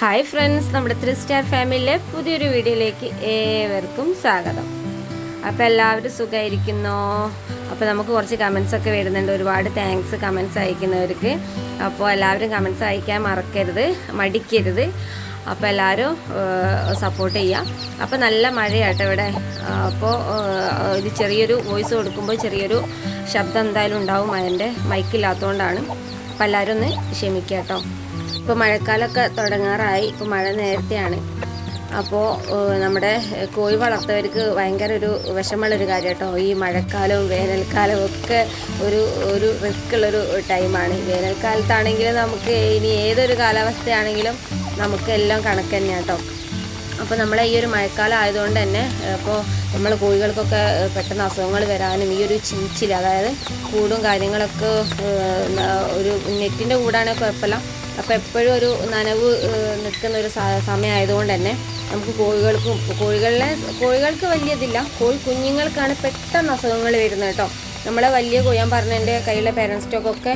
Hi friends നമ്മുടെ three star ഫാമിലിയിലെ പുതിയൊരു വീഡിയോയിലേക്ക് ഏവർക്കും സ്വാഗതം. അപ്പോൾ എല്ലാവരും സുഖമായിരിക്കുന്നോ അപ്പോൾ നമുക്ക് കുറച്ച് കമൻസ് ഒക്കെ വരുന്നുണ്ട്. ഒരുപാട് താങ്ക്സ് കമൻസ് അയക്കുന്നവർക്ക്. അപ്പോൾ എല്ലാവരും കമൻസ് അയക്കാൻ മറക്കരുത് മടിക്കരുത്. അപ്പോൾ എല്ലാവരും സപ്പോർട്ട് ചെയ്യുക അപ്പോൾ നല്ല മഴയാട്ടോ ഇവിടെ. അപ്പോൾ ഇത് ചെറിയൊരു വോയിസ് കൊടുക്കുമ്പോൾ ചെറിയൊരു ശബ്ദം എന്തായാലും ഉണ്ടാവും. അതിന്റെ മൈക്കില്ലാത്തതുകൊണ്ടാണ് അപ്പോൾ എല്ലാവരും ഒന്ന് ക്ഷമിക്കാം കേട്ടോ ഇപ്പോൾ മഴക്കാലമൊക്കെ തുടങ്ങാറായി. ഇപ്പോൾ മഴ നേരത്തെയാണ്. അപ്പോൾ നമ്മുടെ കോഴി വളർത്തവർക്ക് ഭയങ്കര ഒരു വിഷമമുള്ളൊരു കാര്യം കേട്ടോ ഈ മഴക്കാലവും വേനൽക്കാലവും ഒക്കെ ഒരു ഒരു റിസ്ക് ഉള്ളൊരു ടൈമാണ് വേനൽക്കാലത്താണെങ്കിലും നമുക്ക് ഇനി ഏതൊരു കാലാവസ്ഥയാണെങ്കിലും നമുക്ക് എല്ലാം കണക്ക് തന്നെയാണ് കേട്ടോ അപ്പോൾ നമ്മളെ ഈ ഒരു മഴക്കാലം ആയതുകൊണ്ട് തന്നെ അപ്പോൾ നമ്മൾ കോഴികൾക്കൊക്കെ പെട്ടെന്ന് അസുഖങ്ങൾ വരാനും ഈ ഒരു ചീച്ചിൽ അതായത് കൂടും കാര്യങ്ങളൊക്കെ ഒരു നെറ്റിന്റെ കൂടാണെങ്കിൽ കുഴപ്പമില്ല. അപ്പോൾ എപ്പോഴും ഒരു നനവ് നിൽക്കുന്ന ഒരു സമയമായതുകൊണ്ട് തന്നെ നമുക്ക് കോഴികൾക്കും കോഴികളിലെ കോഴികൾക്ക് വലിയതില്ല. കോഴി കുഞ്ഞുങ്ങൾക്കാണ് പെട്ടെന്ന് അസുഖങ്ങൾ വരുന്നത് കേട്ടോ. നമ്മളെ വലിയ ഞാൻ പറഞ്ഞ എന്റെ കയ്യിലെ പേരൻസ് സ്റ്റോക്കൊക്കെ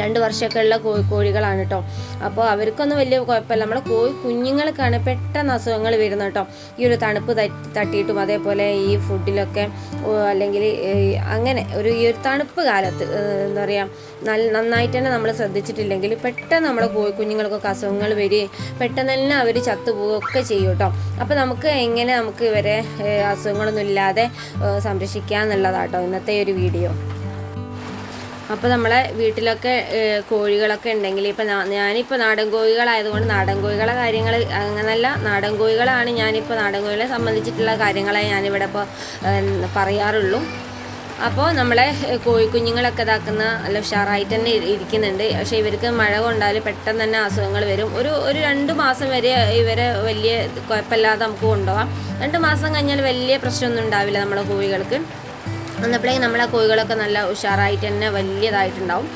രണ്ട് വർഷമൊക്കെ ഉള്ള കോഴി കോഴികളാണ് കേട്ടോ. അപ്പോൾ അവർക്കൊന്നും വലിയ കുഴപ്പമില്ല. നമ്മളെ കോഴി കുഞ്ഞുങ്ങൾക്കാണ് പെട്ടെന്ന് അസുഖങ്ങൾ വരുന്നത് കേട്ടോ. ഈ ഒരു തണുപ്പ് തട്ടിയിട്ടും അതേപോലെ ഈ ഫുഡിലൊക്കെ അല്ലെങ്കിൽ അങ്ങനെ ഒരു ഈ ഒരു തണുപ്പ് കാലത്ത് എന്താ പറയുക നല്ല നന്നായിട്ട് തന്നെ നമ്മൾ ശ്രദ്ധിച്ചിട്ടില്ലെങ്കിൽ പെട്ടെന്ന് നമ്മളെ കോഴി കുഞ്ഞുങ്ങൾക്കൊക്കെ അസുഖങ്ങൾ വരികയും പെട്ടെന്ന് തന്നെ അവർ ചത്തുപോവുകയൊക്കെ ചെയ്യും കേട്ടോ. അപ്പോൾ നമുക്ക് എങ്ങനെ നമുക്ക് ഇവരെ അസുഖങ്ങളൊന്നും ഇല്ലാതെ സംരക്ഷിക്കുക എന്നുള്ളതാട്ടോ ഇന്നത്തെ ഒരു വീഡിയോ. അപ്പോൾ നമ്മളെ വീട്ടിലൊക്കെ കോഴികളൊക്കെ ഉണ്ടെങ്കിൽ ഇപ്പം ഞാനിപ്പോൾ നാടൻ കോഴികളായതുകൊണ്ട് നാടൻ കോഴികളെ കാര്യങ്ങൾ അങ്ങനല്ല നാടൻ കോഴികളാണ് ഞാനിപ്പോൾ നാടൻ കോഴികളെ സംബന്ധിച്ചിട്ടുള്ള കാര്യങ്ങളെ ഞാനിവിടെ ഇപ്പോൾ പറയാറുള്ളൂ. അപ്പോൾ നമ്മളെ കോഴിക്കുഞ്ഞുങ്ങളൊക്കെ ഇതാക്കുന്ന നല്ല ഉഷാറായിട്ട് തന്നെ ഇരിക്കുന്നുണ്ട്. പക്ഷേ ഇവർക്ക് മഴ കൊണ്ടാൽ പെട്ടെന്ന് തന്നെ അസുഖങ്ങൾ വരും. ഒരു ഒരു രണ്ട് മാസം വരെ ഇവരെ വലിയ കുഴപ്പമില്ലാതെ നമുക്ക് കൊണ്ടുപോകാം. രണ്ട് മാസം കഴിഞ്ഞാൽ വലിയ പ്രശ്നമൊന്നും ഉണ്ടാവില്ല നമ്മുടെ കോഴികൾക്ക്. വന്നപ്പോഴേക്കും നമ്മളെ കോഴികളൊക്കെ നല്ല ഉഷാറായിട്ട് തന്നെ വലിയതായിട്ടുണ്ടാവും.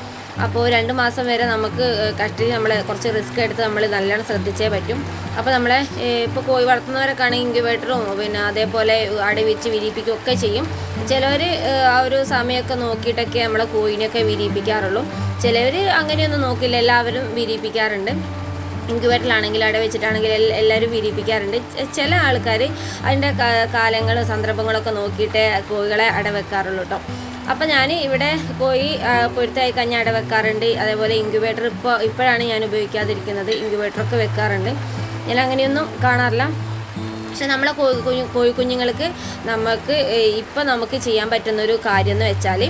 അപ്പോൾ രണ്ട് മാസം വരെ നമുക്ക് കഷ്ടി നമ്മൾ കുറച്ച് റിസ്ക് എടുത്ത് നമ്മൾ നല്ലോണം ശ്രദ്ധിച്ചേ പറ്റും. അപ്പോൾ നമ്മളെ ഇപ്പോൾ കോഴി വളർത്തുന്നവരൊക്കെ ആണെങ്കിൽ ഇൻക്യുബേറ്ററും പിന്നെ അതേപോലെ അടി വെച്ച് വിരിയിപ്പിക്കുകയൊക്കെ ചെയ്യും. ചിലവർ ആ ഒരു സമയമൊക്കെ നോക്കിയിട്ടൊക്കെ നമ്മളെ കോഴിനെയൊക്കെ വിരിയിപ്പിക്കാറുള്ളൂ ചിലവർ അങ്ങനെയൊന്നും നോക്കില്ല എല്ലാവരും വിരിയിപ്പിക്കാറുണ്ട് ഇൻക്യുബേറ്ററിലാണെങ്കിൽ അവിടെ വെച്ചിട്ടാണെങ്കിൽ എല്ലാവരും വിരിപ്പിക്കാറുണ്ട് ചില ആൾക്കാർ അതിന്റെ കാലങ്ങളും സന്ദർഭങ്ങളൊക്കെ നോക്കിയിട്ട് കോഴികളെ അവിടെ വെക്കാറുള്ളൂ കേട്ടോ അപ്പം ഞാൻ ഇവിടെ കോഴി പൊരുത്തായി കഞ്ഞ അടവെക്കാറുണ്ട് അതേപോലെ ഇൻക്യുബേറ്റർ ഇപ്പോൾ ഇപ്പോഴാണ് ഞാൻ ഉപയോഗിക്കാതിരിക്കുന്നത്. ഇൻക്യുബേറ്ററൊക്കെ വെക്കാറുണ്ട്. ഞാൻ അങ്ങനെയൊന്നും കാണാറില്ല. പക്ഷെ നമ്മളെ കോഴി കോഴി കുഞ്ഞുങ്ങൾക്ക് നമുക്ക് ഇപ്പം നമുക്ക് ചെയ്യാൻ പറ്റുന്ന ഒരു കാര്യം എന്ന് വെച്ചാൽ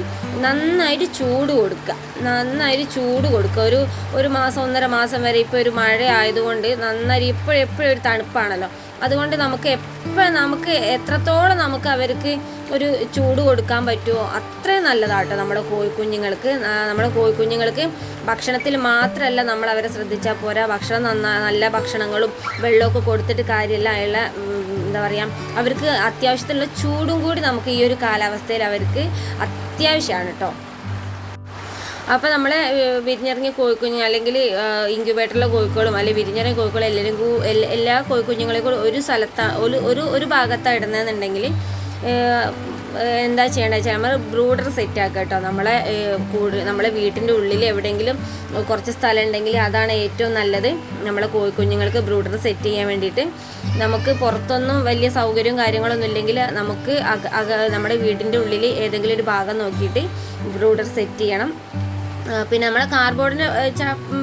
നന്നായിട്ട് ചൂട് കൊടുക്കുക. നന്നായിട്ട് ചൂട് കൊടുക്കുക. ഒരു ഒരു മാസം ഒന്നര മാസം വരെ ഇപ്പോൾ ഒരു മഴ ആയതുകൊണ്ട് നന്നായി ഇപ്പോഴും എപ്പോഴും ഒരു തണുപ്പാണല്ലോ. അതുകൊണ്ട് നമുക്ക് എപ്പോഴും നമുക്ക് എത്രത്തോളം നമുക്ക് അവർക്ക് ഒരു ചൂട് കൊടുക്കാൻ പറ്റുമോ അത്രയും നല്ലതാട്ടോ നമ്മുടെ കോഴിക്കുഞ്ഞുങ്ങൾക്ക്. നമ്മുടെ കോഴിക്കുഞ്ഞുങ്ങൾക്ക് ഭക്ഷണത്തിൽ മാത്രമല്ല നമ്മൾ അവരെ ശ്രദ്ധിച്ചാൽ പോരാ. ഭക്ഷണം നന്നാ നല്ല ഭക്ഷണങ്ങളും വെള്ളമൊക്കെ കൊടുത്തിട്ട് കാര്യമില്ല. അയാളെ എന്താ പറയുക അവർക്ക് അത്യാവശ്യത്തിലുള്ള ചൂടും കൂടി നമുക്ക് ഈ ഒരു കാലാവസ്ഥയിൽ അവർക്ക് അത്യാവശ്യമാണ് കേട്ടോ അപ്പോൾ നമ്മളെ വിരിഞ്ഞിറങ്ങിയ കോഴിക്കുഞ്ഞ് അല്ലെങ്കിൽ ഇൻക്യുബേറ്ററിലെ കോഴിക്കോളും അല്ലെങ്കിൽ വിരിഞ്ഞിറങ്ങിയ കോഴിക്കോളും എല്ലാവരും എല്ലാ കോഴിക്കുഞ്ഞുങ്ങളെ കൂടെ ഒരു സ്ഥലത്താണ് ഒരു ഒരു ഒരു ഭാഗത്താണ് ഇടുന്നതെന്നുണ്ടെങ്കിൽ എന്താ ചെയ്യേണ്ടത് വെച്ചാൽ നമ്മൾ ബ്രൂഡർ സെറ്റ് ആക്കുക കേട്ടോ. നമ്മളെ കൂട് നമ്മളെ വീട്ടിന്റെ ഉള്ളിൽ എവിടെയെങ്കിലും കുറച്ച് സ്ഥലം ഉണ്ടെങ്കിൽ അതാണ് ഏറ്റവും നല്ലത്. നമ്മളെ കോഴിക്കുഞ്ഞുങ്ങൾക്ക് ബ്രൂഡർ സെറ്റ് ചെയ്യാൻ വേണ്ടിയിട്ട് നമുക്ക് പുറത്തൊന്നും വലിയ സൗകര്യവും കാര്യങ്ങളൊന്നും ഇല്ലെങ്കിൽ നമുക്ക് നമ്മുടെ വീടിന്റെ ഉള്ളിൽ ഏതെങ്കിലും ഒരു ഭാഗം നോക്കിയിട്ട് ബ്രൂഡർ സെറ്റ് ചെയ്യണം. പിന്നെ നമ്മളെ കാർബോർഡിന്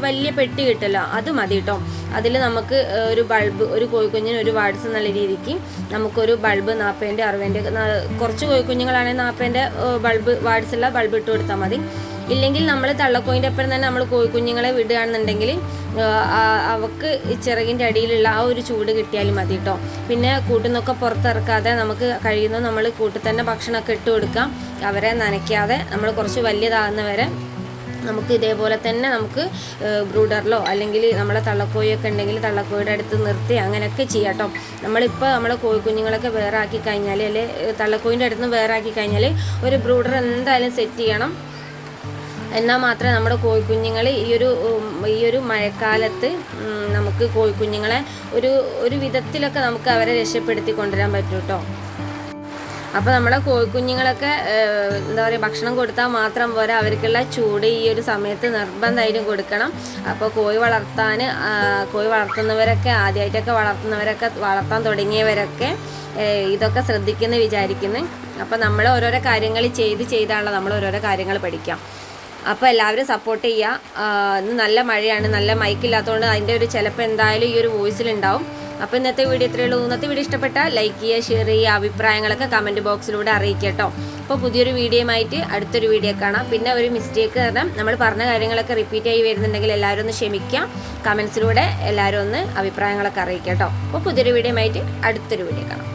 വലിയ പെട്ടി കിട്ടല്ലോ. അത് മതി കേട്ടോ അതിൽ നമുക്ക് ഒരു ബൾബ് ഒരു കോഴിക്കുഞ്ഞിന് ഒരു വാട്സ് നല്ല രീതിക്ക് നമുക്കൊരു ബൾബ് നാൽപ്പതിന്റെ അറുപതിന്റെ കുറച്ച് കോഴിക്കുഞ്ഞുങ്ങളാണെങ്കിൽ നാൽപ്പതിന്റെ ബൾബ് വാട്സ് ഉള്ള ബൾബ് ഇട്ട് കൊടുത്താൽ മതി. ഇല്ലെങ്കിൽ നമ്മൾ തള്ളക്കോയിന്റെ ഒപ്പം തന്നെ നമ്മൾ കോഴിക്കുഞ്ഞുങ്ങളെ വിടുകയാണെന്നുണ്ടെങ്കിൽ അവക്ക് ചിറകിന്റെ അടിയിലുള്ള ആ ഒരു ചൂട് കിട്ടിയാൽ മതി കേട്ടോ പിന്നെ കൂട്ടിൽ നിന്നൊക്കെ പുറത്തിറക്കാതെ നമുക്ക് കഴിയുന്നത് നമ്മൾ കൂട്ടിൽ തന്നെ ഭക്ഷണമൊക്കെ ഇട്ട് കൊടുക്കാം. അവരെ നനയ്ക്കാതെ നമ്മൾ കുറച്ച് വലിയതാകുന്നവരെ നമുക്ക് ഇതേപോലെ തന്നെ നമുക്ക് ബ്രൂഡറിലോ അല്ലെങ്കിൽ നമ്മളെ തള്ളക്കോഴിയൊക്കെ ഉണ്ടെങ്കിൽ തള്ളക്കോഴിയുടെ അടുത്ത് നിർത്തി അങ്ങനെയൊക്കെ ചെയ്യാട്ടോ നമ്മളിപ്പോൾ നമ്മളെ കോഴിക്കുഞ്ഞുങ്ങളൊക്കെ വേറെ ആക്കി കഴിഞ്ഞാൽ അല്ലെ തള്ളക്കോഴിന്റെ അടുത്ത് വേറെ ആക്കി കഴിഞ്ഞാൽ ഒരു ബ്രൂഡർ എന്തായാലും സെറ്റ് ചെയ്യണം. എന്നാൽ മാത്രമേ നമ്മുടെ കോഴിക്കുഞ്ഞുങ്ങൾ ഈ ഒരു ഈ ഒരു മഴക്കാലത്ത് നമുക്ക് കോഴിക്കുഞ്ഞുങ്ങളെ ഒരു ഒരു വിധത്തിലൊക്കെ നമുക്ക് അവരെ രക്ഷപ്പെടുത്തി കൊണ്ടുവരാൻ പറ്റൂ കേട്ടോ. അപ്പോൾ നമ്മുടെ കോഴിക്കുഞ്ഞുങ്ങളൊക്കെ എന്താ പറയുക ഭക്ഷണം കൊടുത്താൽ മാത്രം പോരാ. അവർക്കുള്ള ചൂട് ഈ ഒരു സമയത്ത് നിർബന്ധമായിട്ടും കൊടുക്കണം. അപ്പോൾ കോഴി വളർത്താൻ കോഴി വളർത്തുന്നവരൊക്കെ ആദ്യമായിട്ടൊക്കെ വളർത്തുന്നവരൊക്കെ വളർത്താൻ തുടങ്ങിയവരൊക്കെ ഇതൊക്കെ ശ്രദ്ധിക്കുന്നു വിചാരിക്കുന്നു. അപ്പോൾ നമ്മൾ ഓരോരോ കാര്യങ്ങൾ ചെയ്ത് ചെയ്താണല്ലോ നമ്മൾ ഓരോരോ കാര്യങ്ങൾ പഠിക്കാം. അപ്പോൾ എല്ലാവരും സപ്പോർട്ട് ചെയ്യുക. ഇന്ന് നല്ല മഴയാണ് നല്ല മൈക്കില്ലാത്തതുകൊണ്ട് അതിന്റെ ഒരു ചിലപ്പോൾ എന്തായാലും ഈ ഒരു വോയിസിലുണ്ടാവും അപ്പോൾ ഇന്നത്തെ വീഡിയോ ഇത്രയേ ഉള്ളൂ. ഇന്നത്തെ വീഡിയോ ഇഷ്ടപ്പെട്ടാൽ ലൈക്ക് ചെയ്യുക ഷെയർ ചെയ്യുക അഭിപ്രായങ്ങളൊക്കെ കമന്റ് ബോക്സിലൂടെ അറിയിക്കുക അപ്പോൾ പുതിയൊരു വീഡിയോയുമായിട്ട് അടുത്തൊരു വീഡിയോ കാണാം. പിന്നെ ഒരു മിസ്റ്റേക്ക് കാരണം നമ്മൾ പറഞ്ഞ കാര്യങ്ങളൊക്കെ റിപ്പീറ്റ് ആയി വരുന്നുണ്ടെങ്കിൽ എല്ലാവരും ഒന്ന് ക്ഷമിക്കാം കമൻസിലൂടെ എല്ലാവരും ഒന്ന് അഭിപ്രായങ്ങളൊക്കെ അറിയിക്കുക കേട്ടോ അപ്പോൾ പുതിയൊരു വീഡിയോയുമായിട്ട് അടുത്തൊരു വീഡിയോ കാണാം.